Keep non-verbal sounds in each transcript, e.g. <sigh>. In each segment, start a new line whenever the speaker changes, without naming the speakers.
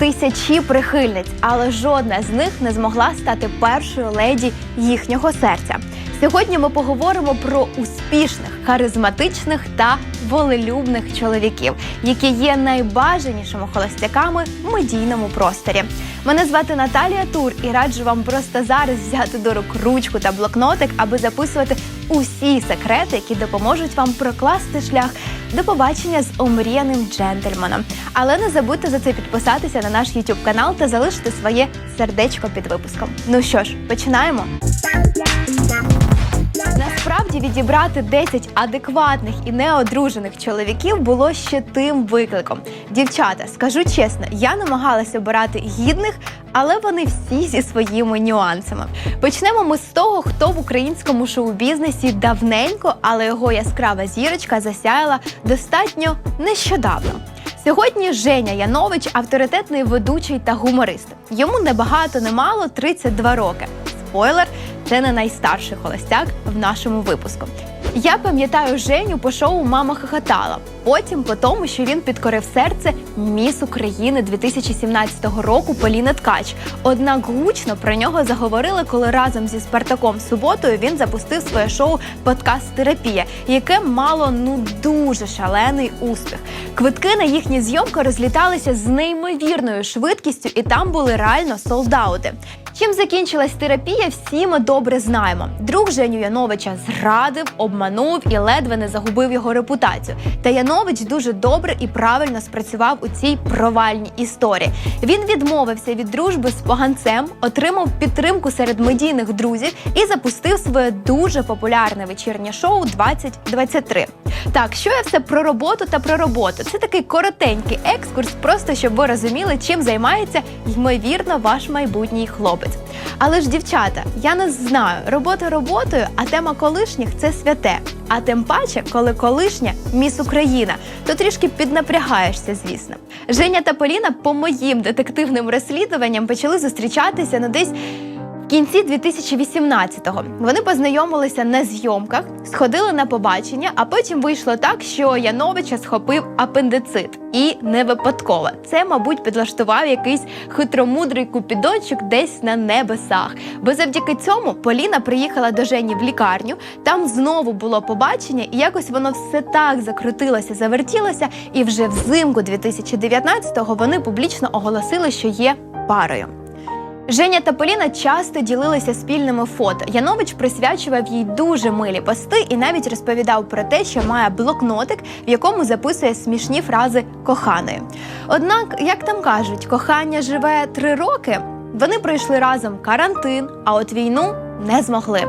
тисячі прихильниць, але жодна з них не змогла стати першою леді їхнього серця. Сьогодні ми поговоримо про успішних, харизматичних та волелюбних чоловіків, які є найбажанішими холостяками в медійному просторі. Мене звати Наталія Тур і раджу вам просто зараз взяти до рук ручку та блокнотик, аби записувати усі секрети, які допоможуть вам прокласти шлях до побачення з омріяним джентльменом. Але не забудьте за це підписатися на наш YouTube канал та залишити своє сердечко під випуском. Ну що ж, починаємо. Насправді відібрати 10 адекватних і неодружених чоловіків було ще тим викликом. Дівчата, скажу чесно, я намагалася обирати гідних, але вони всі зі своїми нюансами. Почнемо ми з того, хто в українському шоу-бізнесі давненько, але його яскрава зірочка засяяла достатньо нещодавно. Сьогодні Женя Янович авторитетний ведучий та гуморист. Йому небагато немало 32 роки. Спойлер, це не найстарший холостяк в нашому випуску. Я пам'ятаю Женю по шоу Мама хохотала. Потім по тому, що він підкорив серце Міс України 2017 року Поліна Ткач. Однак гучно про нього заговорили, коли разом зі Спартаком суботою він запустив своє шоу Подкаст Терапія, яке мало ну дуже шалений успіх. Квитки на їхні зйомки розліталися з неймовірною швидкістю, і там були реально солдаути. Чим закінчилась терапія, всі ми добре знаємо. Друг Женю Яновича зрадив, обманув і ледве не загубив його репутацію. Та Янович дуже добре і правильно спрацював у цій провальній історії. Він відмовився від дружби з поганцем, отримав підтримку серед медійних друзів і запустив своє дуже популярне вечірнє шоу 2023. Так, що я все про роботу та про роботу. Це такий коротенький екскурс, просто щоб ви розуміли, чим займається ймовірно ваш майбутній хлопець. Але ж, дівчата, я не знаю, робота роботою, а тема колишніх це святе. А тим паче, коли колишня міс Україна, то трішки піднапрягаєшся, звісно. Женя та Поліна по моїм детективним розслідуванням почали зустрічатися ну десь. Кінці 2018-го вони познайомилися на зйомках, сходили на побачення, а потім вийшло так, що Яновича схопив апендицит. І не випадково. Це, мабуть, підлаштував якийсь хитромудрий купідончик десь на небесах. Бо завдяки цьому Поліна приїхала до Жені в лікарню. Там знову було побачення, і якось воно все так закрутилося, завертілося. І вже взимку 2019-го вони публічно оголосили, що є парою. Женя та Поліна часто ділилися спільними фото. Янович присвячував їй дуже милі пости і навіть розповідав про те, що має блокнотик, в якому записує смішні фрази коханої. Однак, як там кажуть, кохання живе три роки. Вони пройшли разом карантин, а от війну не змогли.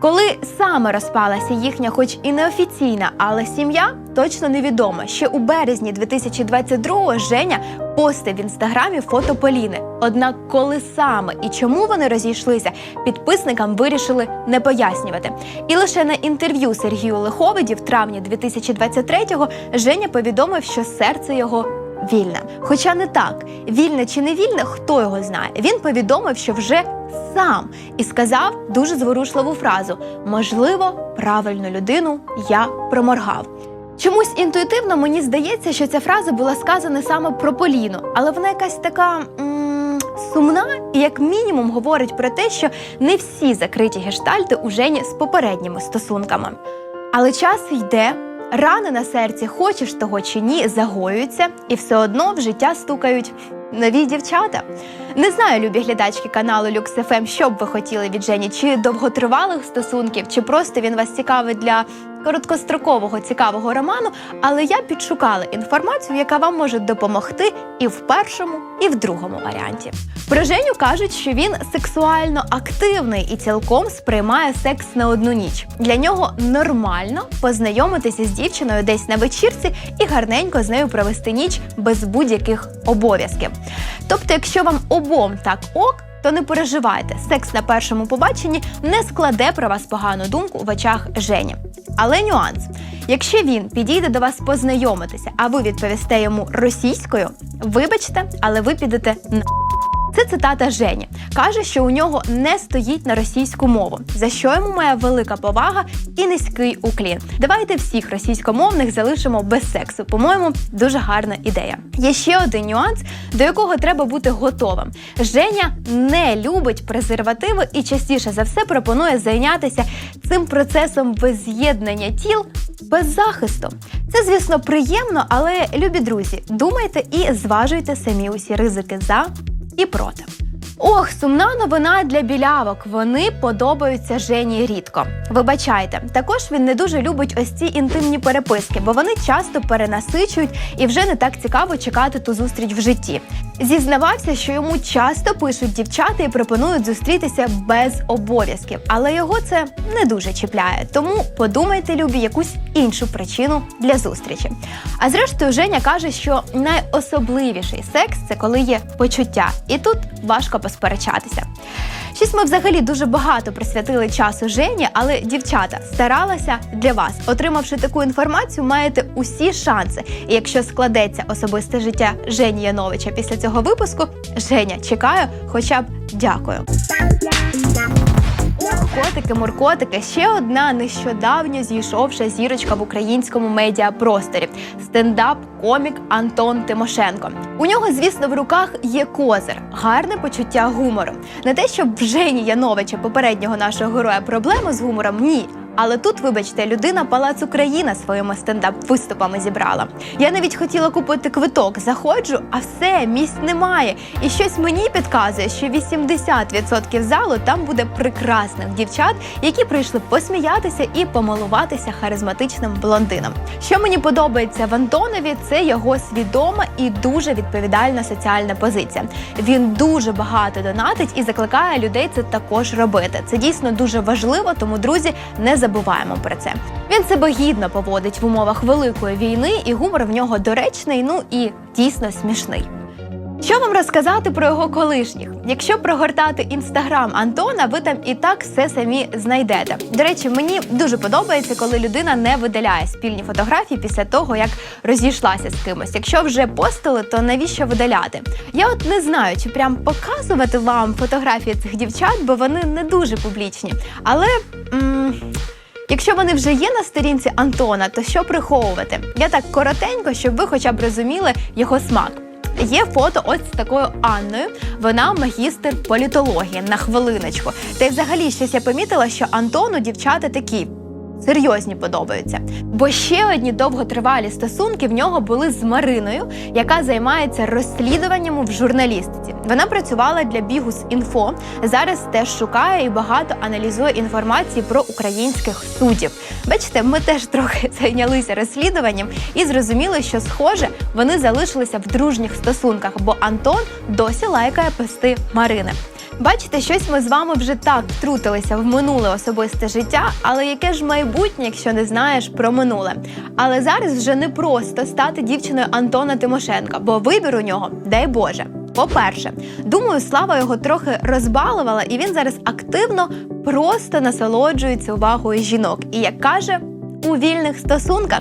Коли саме розпалася їхня, хоч і неофіційна, але сім'я, точно невідомо. Ще у березні 2022-го Женя постив в інстаграмі фото Поліни. Однак, коли саме і чому вони розійшлися, підписникам вирішили не пояснювати. І лише на інтерв'ю Сергію Лиховиді в травні 2023-го Женя повідомив, що серце його вільне. Хоча не так, вільне чи не вільне, хто його знає. Він повідомив, що вже сам і сказав дуже зворушливу фразу: можливо, правильну людину я проморгав. Чомусь інтуїтивно мені здається, що ця фраза була сказана саме про Поліну, але вона якась така м- сумна і як мінімум говорить про те, що не всі закриті гештальти у Жені з попередніми стосунками. Але час йде. Рани на серці, хочеш того чи ні, загоюються, і все одно в життя стукають нові дівчата. Не знаю, любі глядачки каналу LuxFM, що б ви хотіли від Жені, чи довготривалих стосунків, чи просто він вас цікавить для короткострокового цікавого роману. Але я підшукала інформацію, яка вам може допомогти і в першому, і в другому варіанті. Про Женю кажуть, що він сексуально активний і цілком сприймає секс на одну ніч. Для нього нормально познайомитися з дівчиною десь на вечірці і гарненько з нею провести ніч без будь-яких обов'язків. Тобто, якщо вам обом так ок. То не переживайте, секс на першому побаченні не складе про вас погану думку в очах Жені. Але нюанс: якщо він підійде до вас познайомитися, а ви відповісте йому російською, вибачте, але ви підете на. Це цитата Жені. Каже, що у нього не стоїть на російську мову, за що йому має велика повага і низький уклін. Давайте всіх російськомовних залишимо без сексу. По-моєму, дуже гарна ідея. Є ще один нюанс, до якого треба бути готовим. Женя не любить презервативи і частіше за все пропонує зайнятися цим процесом безз'єднання тіл без захисту. Це, звісно, приємно, але любі друзі, думайте і зважуйте самі усі ризики за і проти. Ох, сумна новина для білявок. Вони подобаються Жені рідко. Вибачайте, також він не дуже любить ось ці інтимні переписки, бо вони часто перенасичують і вже не так цікаво чекати ту зустріч в житті. Зізнавався, що йому часто пишуть дівчата і пропонують зустрітися без обов'язків, але його це не дуже чіпляє. Тому подумайте, любі, якусь іншу причину для зустрічі. А зрештою, Женя каже, що найособливіший секс це коли є почуття, і тут важко посперечатися. Щось ми взагалі дуже багато присвятили часу Жені, але дівчата старалася для вас. Отримавши таку інформацію, маєте усі шанси. І якщо складеться особисте життя Жені Яновича після цього випуску, Женя чекаю, хоча б дякую. Котики, моркотики ще одна нещодавньо зійшовша зірочка в українському медіапросторі стендап-комік Антон Тимошенко. У нього, звісно, в руках є козир, гарне почуття гумору. Не те, щоб в Жені Яновича, попереднього нашого героя, проблеми з гумором ні. Але тут, вибачте, людина Палац Україна своїми стендап-виступами зібрала. Я навіть хотіла купити квиток, заходжу, а все, місць немає. І щось мені підказує, що 80% залу там буде прекрасних дівчат, які прийшли посміятися і помилуватися харизматичним блондином. Що мені подобається в Антонові, це його свідома і дуже відповідальна соціальна позиція. Він дуже багато донатить і закликає людей це також робити. Це дійсно дуже важливо, тому друзі не забуваємо про це. Він себе гідно поводить в умовах великої війни, і гумор в нього доречний, ну і дійсно смішний. Що вам розказати про його колишніх? Якщо прогортати інстаграм Антона, ви там і так все самі знайдете. До речі, мені дуже подобається, коли людина не видаляє спільні фотографії після того, як розійшлася з кимось. Якщо вже постили, то навіщо видаляти? Я от не знаю, чи прям показувати вам фотографії цих дівчат, бо вони не дуже публічні. Але. М Якщо вони вже є на сторінці Антона, то що приховувати? Я так коротенько, щоб ви хоча б розуміли його смак. Є фото ось з такою Анною. Вона магістр політології на хвилиночку. Та й взагалі щось я помітила, що Антону дівчата такі. Серйозні подобаються, бо ще одні довготривалі стосунки в нього були з Мариною, яка займається розслідуванням в журналістиці. Вона працювала для Бігус інфо. Зараз теж шукає і багато аналізує інформації про українських суддів. Бачите, ми теж трохи <laughs> зайнялися розслідуванням і зрозуміли, що схоже вони залишилися в дружніх стосунках, бо Антон досі лайкає пости Марини. Бачите, щось ми з вами вже так втрутилися в минуле особисте життя, але яке ж майбутнє, якщо не знаєш про минуле? Але зараз вже не просто стати дівчиною Антона Тимошенка, бо вибір у нього, дай Боже. По-перше, думаю, слава його трохи розбалувала, і він зараз активно просто насолоджується увагою жінок. І як каже, у вільних стосунках.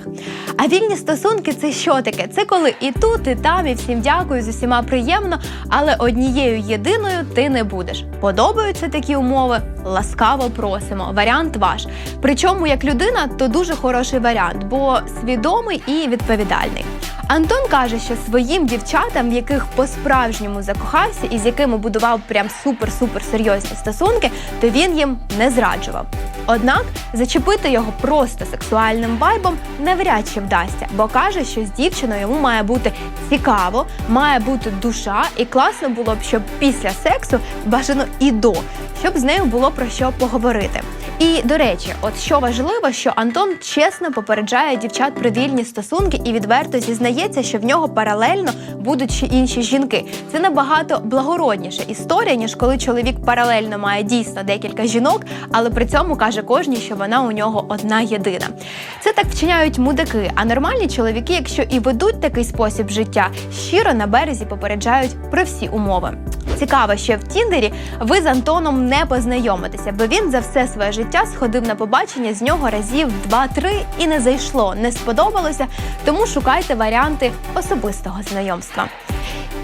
А вільні стосунки це що таке? Це коли і тут, і там, і всім дякую, з усіма приємно, але однією єдиною ти не будеш. Подобаються такі умови? Ласкаво просимо. Варіант ваш. Причому як людина, то дуже хороший варіант, бо свідомий і відповідальний. Антон каже, що своїм дівчатам, в яких по-справжньому закохався і з якими будував прям супер-супер серйозні стосунки, то він їм не зраджував. Однак зачепити його просто сексуальним вайбом навряд чи вдасться, бо каже, що з дівчиною йому має бути цікаво, має бути душа, і класно було б, щоб після сексу бажано і до, щоб з нею було про що поговорити. І до речі, от що важливо, що Антон чесно попереджає дівчат про вільні стосунки і відверто зізнається, що в нього паралельно будуть ще інші жінки. Це набагато благородніша історія, ніж коли чоловік паралельно має дійсно декілька жінок, але при цьому каже кожній, що вона у нього одна єдина. Це так вчиняють мудаки. А нормальні чоловіки, якщо і ведуть такий спосіб життя, щиро на березі попереджають про всі умови. Цікаво, що в Тіндері ви з Антоном не познайомитеся, бо він за все своє життя сходив на побачення з нього разів два-три і не зайшло, не сподобалося. Тому шукайте варіанти особистого знайомства.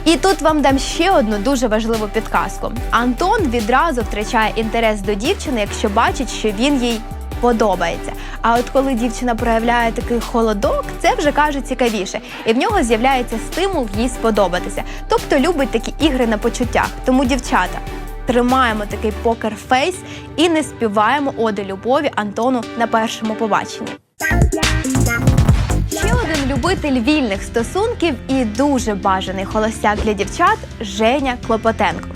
І тут вам дам ще одну дуже важливу підказку. Антон відразу втрачає інтерес до дівчини, якщо бачить, що він їй подобається. А от коли дівчина проявляє такий холодок, це вже каже цікавіше, і в нього з'являється стимул їй сподобатися. Тобто любить такі ігри на почуттях. Тому, дівчата, тримаємо такий покер-фейс і не співаємо оди любові Антону на першому побаченні. Ще один любитель вільних стосунків і дуже бажаний холостяк для дівчат Женя Клопотенко.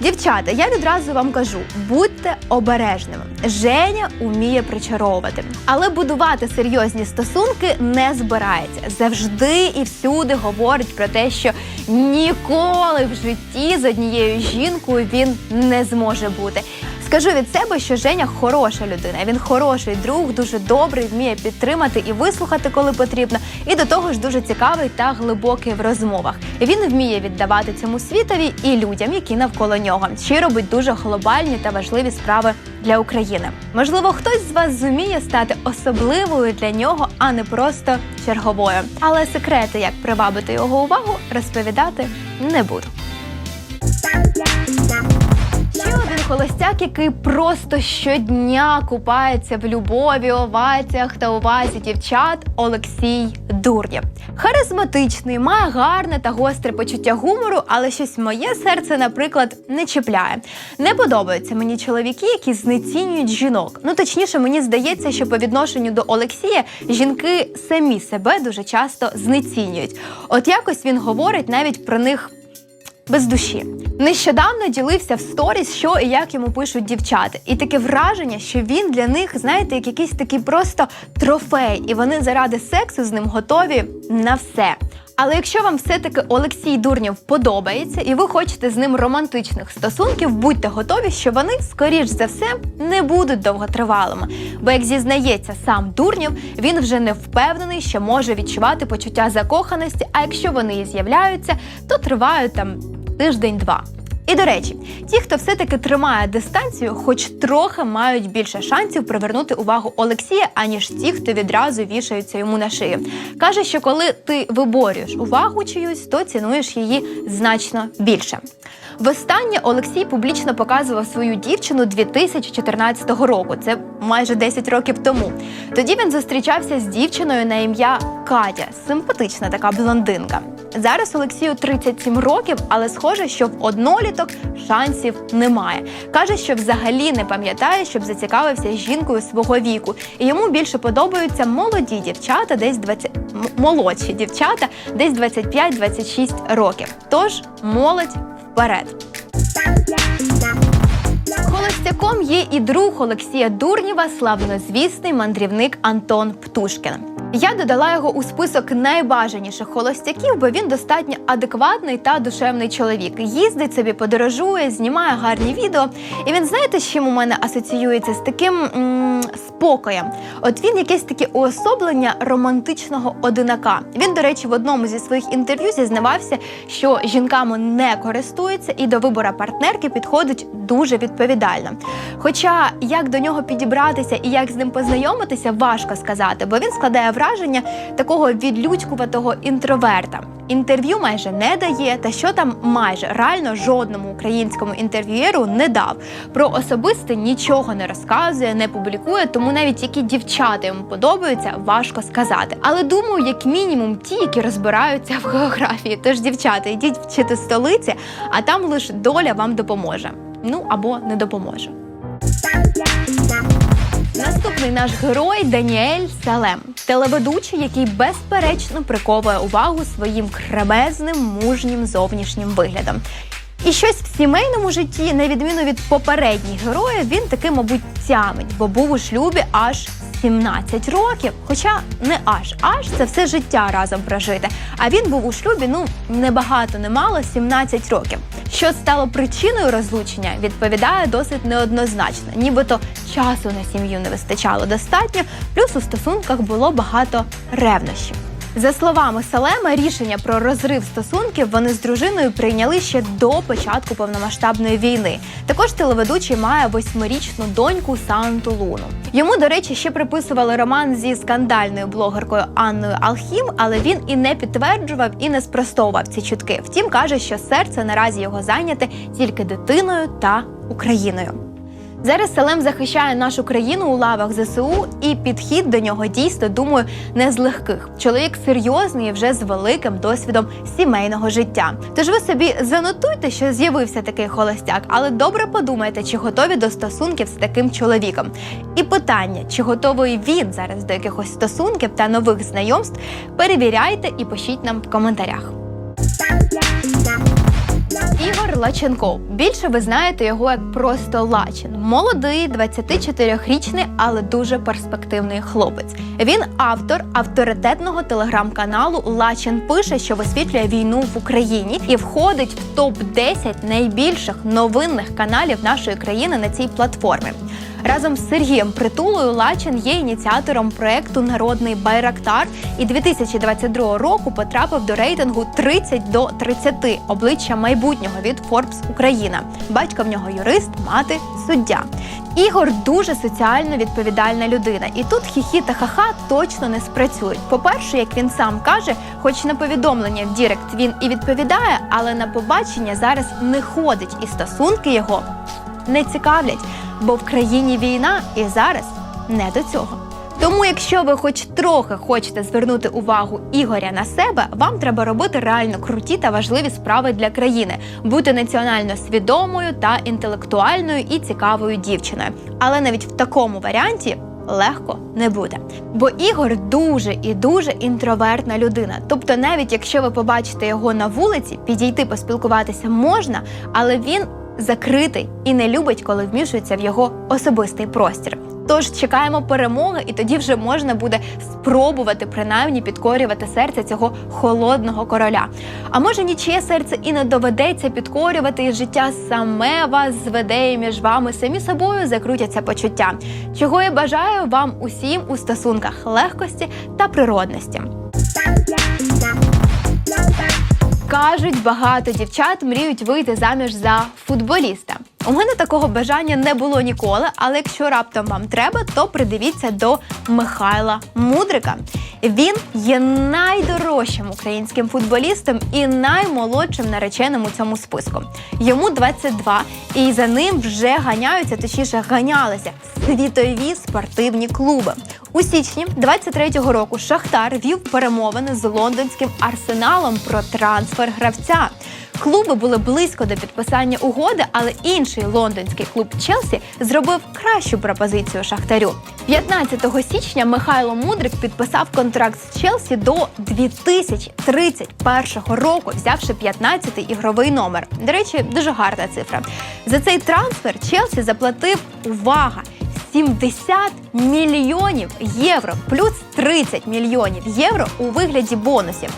Дівчата, я відразу вам кажу: будьте обережними. Женя уміє причаровувати, але будувати серйозні стосунки не збирається. Завжди і всюди говорить про те, що ніколи в житті з однією жінкою він не зможе бути. Скажу від себе, що Женя хороша людина. Він хороший друг, дуже добрий, вміє підтримати і вислухати, коли потрібно. І до того ж дуже цікавий та глибокий в розмовах. Він вміє віддавати цьому світові і людям, які навколо нього. Ще робить дуже глобальні та важливі справи для України. Можливо, хтось з вас зуміє стати особливою для нього, а не просто черговою. Але секрети, як привабити його увагу, розповідати не буду. Холостяк, який просто щодня купається в любові, оваціях та увазі дівчат Олексій Дурнєв. Харизматичний, має гарне та гостре почуття гумору, але щось моє серце, наприклад, не чіпляє. Не подобаються мені чоловіки, які знецінюють жінок. Ну точніше, мені здається, що по відношенню до Олексія жінки самі себе дуже часто знецінюють. От якось він говорить навіть про них без душі. Нещодавно ділився в сторіс, що і як йому пишуть дівчата. І таке враження, що він для них, знаєте, як якийсь такий просто трофей, і вони заради сексу з ним готові на все. Але якщо вам все-таки Олексій Дурнєв подобається і ви хочете з ним романтичних стосунків, будьте готові, що вони, скоріш за все, не будуть довготривалими. Бо, як зізнається сам Дурнєв, він вже не впевнений, що може відчувати почуття закоханості. А якщо вони і з'являються, то тривають там тиждень-два. І до речі, ті, хто все-таки тримає дистанцію, хоч трохи мають більше шансів привернути увагу Олексія, аніж ті, хто відразу вішаються йому на шию. Каже, що коли ти виборюєш увагу чиюсь, то цінуєш її значно більше. Востаннє Олексій публічно показував свою дівчину 2014 року. Це майже 10 років тому. Тоді він зустрічався з дівчиною на ім'я Катя, симпатична така блондинка. Зараз Олексію 37 років, але схоже, що в одноліток шансів немає. Каже, що взагалі не пам'ятає, щоб зацікавився жінкою свого віку, і йому більше подобаються молоді дівчата, десь 20... молодші дівчата, десь 25-26 років. Тож молодь вперед. Холостяком є і друг Олексія Дурнєва, славнозвісний мандрівник Антон Птушкін. Я додала його у список найбажаніших холостяків, бо він достатньо адекватний та душевний чоловік. Їздить собі, подорожує, знімає гарні відео. І він знаєте, з чим у мене асоціюється з таким м- спокоєм. От він якесь таке уособлення романтичного одинака. Він, до речі, в одному зі своїх інтерв'ю зізнавався, що жінками не користується і до вибору партнерки підходить дуже відповідально. Хоча як до нього підібратися і як з ним познайомитися, важко сказати, бо він складає враження такого відлюдькуватого інтроверта. Інтерв'ю майже не дає, та що там майже реально жодному українському інтерв'юєру не дав. Про особисте нічого не розказує, не публікує, тому навіть які дівчата йому подобаються, важко сказати. Але думаю, як мінімум, ті, які розбираються в географії. Тож, дівчата, йдіть вчити столиці, а там лише доля вам допоможе. Ну або не допоможе. Наступний наш герой Даніель Салем, телеведучий, який безперечно приковує увагу своїм кребезним мужнім зовнішнім виглядом. І щось в сімейному житті, на відміну від попередніх героїв, він таки, мабуть, тямить, бо був у шлюбі аж 17 років. Хоча не аж, аж це все життя разом прожити. А він був у шлюбі, ну не багато, не мало 17 років. Що стало причиною розлучення, відповідає досить неоднозначно. Нібито часу на сім'ю не вистачало достатньо, плюс у стосунках було багато ревнощів. За словами Салема, рішення про розрив стосунків вони з дружиною прийняли ще до початку повномасштабної війни. Також телеведучий має восьмирічну доньку Санту Луну. Йому, до речі, ще приписували роман зі скандальною блогеркою Анною Алхім, але він і не підтверджував, і не спростовував ці чутки. Втім, каже, що серце наразі його зайняте тільки дитиною та Україною. Зараз Салем захищає нашу країну у лавах ЗСУ, і підхід до нього дійсно думаю не з легких. Чоловік серйозний вже з великим досвідом сімейного життя. Тож ви собі занотуйте, що з'явився такий холостяк, але добре подумайте, чи готові до стосунків з таким чоловіком. І питання, чи готовий він зараз до якихось стосунків та нових знайомств, перевіряйте і пишіть нам в коментарях. Ігор Лаченков. Більше ви знаєте його як просто Лачин. Молодий, 24-річний, але дуже перспективний хлопець. Він автор авторитетного телеграм-каналу Лачен пише, що висвітлює війну в Україні і входить в топ 10 найбільших новинних каналів нашої країни на цій платформі. Разом з Сергієм Притулою Лачин є ініціатором проекту Народний Байрактар і 2022 року потрапив до рейтингу 30 до 30 обличчя майбутнього від Forbes Україна. Батько в нього юрист, мати суддя. Ігор дуже соціально відповідальна людина, і тут хіхі та ха-ха точно не спрацюють. По-перше, як він сам каже, хоч на повідомлення в Дірект він і відповідає, але на побачення зараз не ходить, і стосунки його не цікавлять, бо в країні війна і зараз не до цього. Тому, якщо ви хоч трохи хочете звернути увагу Ігоря на себе, вам треба робити реально круті та важливі справи для країни, бути національно свідомою та інтелектуальною і цікавою дівчиною. Але навіть в такому варіанті. Легко не буде, бо Ігор дуже і дуже інтровертна людина. Тобто, навіть якщо ви побачите його на вулиці, підійти поспілкуватися можна, але він закритий і не любить, коли вмішується в його особистий простір. Тож чекаємо перемоги, і тоді вже можна буде спробувати принаймні підкорювати серце цього холодного короля. А може нічиє серце і не доведеться підкорювати, і життя саме вас зведе і між вами самі собою закрутяться почуття. Чого я бажаю вам усім у стосунках легкості та природності. Кажуть, багато дівчат мріють вийти заміж за футболіста. У мене такого бажання не було ніколи, але якщо раптом вам треба, то придивіться до Михайла Мудрика. Він є найдорожчим українським футболістом і наймолодшим нареченим у цьому списку. Йому 22, і за ним вже ганяються, точніше ганялися світові спортивні клуби. У січні 23-го року Шахтар вів перемовини з лондонським арсеналом про трансфер гравця. Клуби були близько до підписання угоди, але інший лондонський клуб Челсі зробив кращу пропозицію Шахтарю. 15 січня Михайло Мудрик підписав контракт з Челсі до 2031 року, взявши 15-й ігровий номер. До речі, дуже гарна цифра. За цей трансфер Челсі заплатив увага. 70 мільйонів євро плюс 30 мільйонів євро у вигляді бонусів.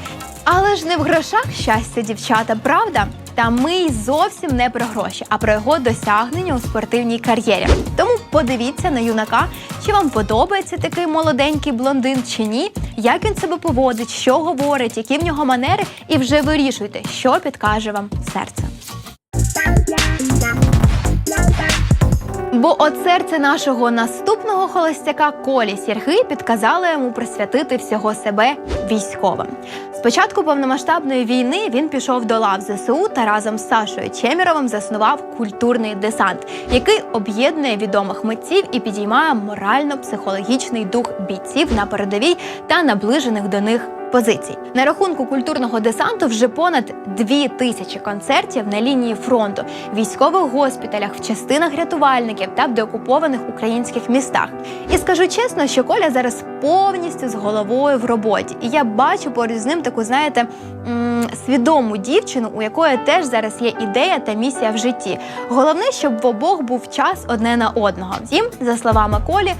Але ж не в грошах щастя, дівчата, правда? Та ми й зовсім не про гроші, а про його досягнення у спортивній кар'єрі. Тому подивіться на юнака, чи вам подобається такий молоденький блондин чи ні, як він себе поводить, що говорить, які в нього манери, і вже вирішуйте, що підкаже вам серце. Бо от серце нашого наступного холостяка Колі Сірги підказало йому присвятити всього себе військовим. Спочатку повномасштабної війни він пішов до лав ЗСУ та разом з Сашою Чеміровим заснував культурний десант, який об'єднує відомих митців і підіймає морально-психологічний дух бійців на передовій та наближених до них позицій. На рахунку культурного десанту вже понад дві тисячі концертів на лінії фронту, військових госпіталях, в частинах рятувальників та в деокупованих українських містах. І скажу чесно, що Коля зараз повністю з головою в роботі, і я бачу поруч з ним таку, знаєте, свідому дівчину, у якої теж зараз є ідея та місія в житті. Головне, щоб в обох був час одне на одного. Втім, за словами Колі.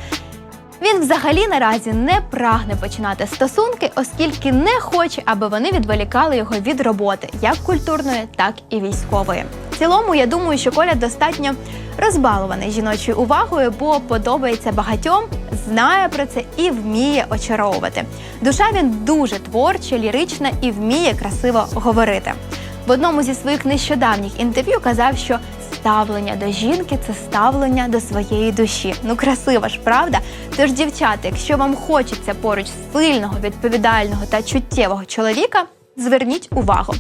Він взагалі наразі не прагне починати стосунки, оскільки не хоче, аби вони відволікали його від роботи, як культурної, так і військової. В цілому, я думаю, що Коля достатньо розбалований жіночою увагою, бо подобається багатьом, знає про це і вміє очаровувати. Душа він дуже творча, лірична і вміє красиво говорити. В одному зі своїх нещодавніх інтерв'ю казав, що ставлення до жінки це ставлення до своєї душі. Ну красиво ж, правда? Тож, дівчата, якщо вам хочеться поруч сильного, відповідального та чуттєвого чоловіка, зверніть увагу.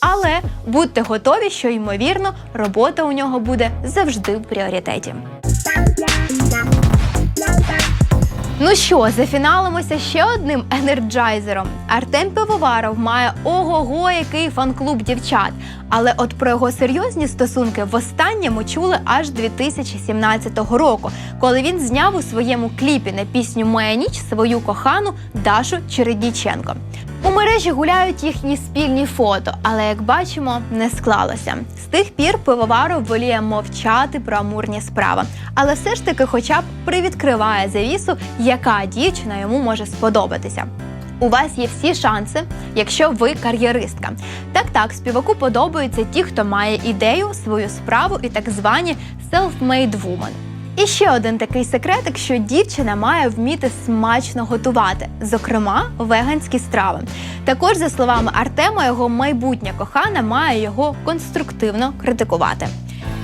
Але будьте готові, що ймовірно робота у нього буде завжди в пріоритеті. Ну що, зафіналимося ще одним енерджайзером. Артем Пивоваров має ого-го, який фан-клуб дівчат. Але от про його серйозні стосунки востаннє ми чули аж 2017 року, коли він зняв у своєму кліпі на пісню Моя ніч свою кохану Дашу Чередніченко. У мережі гуляють їхні спільні фото, але як бачимо, не склалося. З тих пір пивоваров воліє мовчати про амурні справи, але все ж таки, хоча б привідкриває завісу, яка дівчина йому може сподобатися. У вас є всі шанси, якщо ви кар'єристка. Так співаку подобаються ті, хто має ідею, свою справу і так звані self-made woman. І ще один такий секретик, що дівчина має вміти смачно готувати, зокрема веганські страви. Також, за словами Артема, його майбутня кохана має його конструктивно критикувати.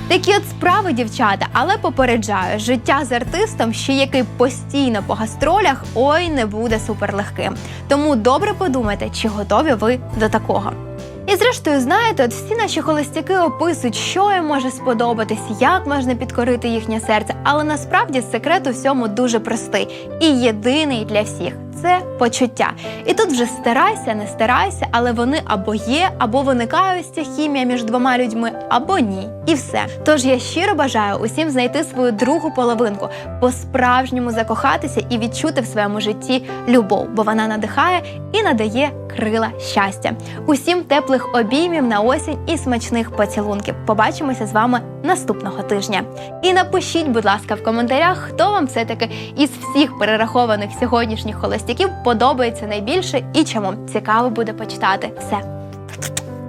Такі от справи, дівчата, але попереджаю, життя з артистом, ще який постійно по гастролях, ой, не буде суперлегким. Тому добре подумайте, чи готові ви до такого. І зрештою, знаєте, от всі наші холостяки описують, що їм може сподобатись, як можна підкорити їхнє серце. Але насправді секрет у всьому дуже простий і єдиний для всіх це почуття. І тут вже старайся, не старайся, але вони або є, або виникає ось ця хімія між двома людьми, або ні. І все. Тож я щиро бажаю усім знайти свою другу половинку, по-справжньому закохатися і відчути в своєму житті любов, бо вона надихає і надає крила щастя. Усім теплих обіймів на осінь і смачних поцілунків. Побачимося з вами наступного тижня. І напишіть, будь ласка, в коментарях, хто вам все-таки із всіх перерахованих сьогоднішніх холостяків подобається найбільше і чому цікаво буде почитати. Все.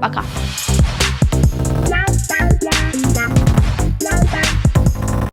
Пока.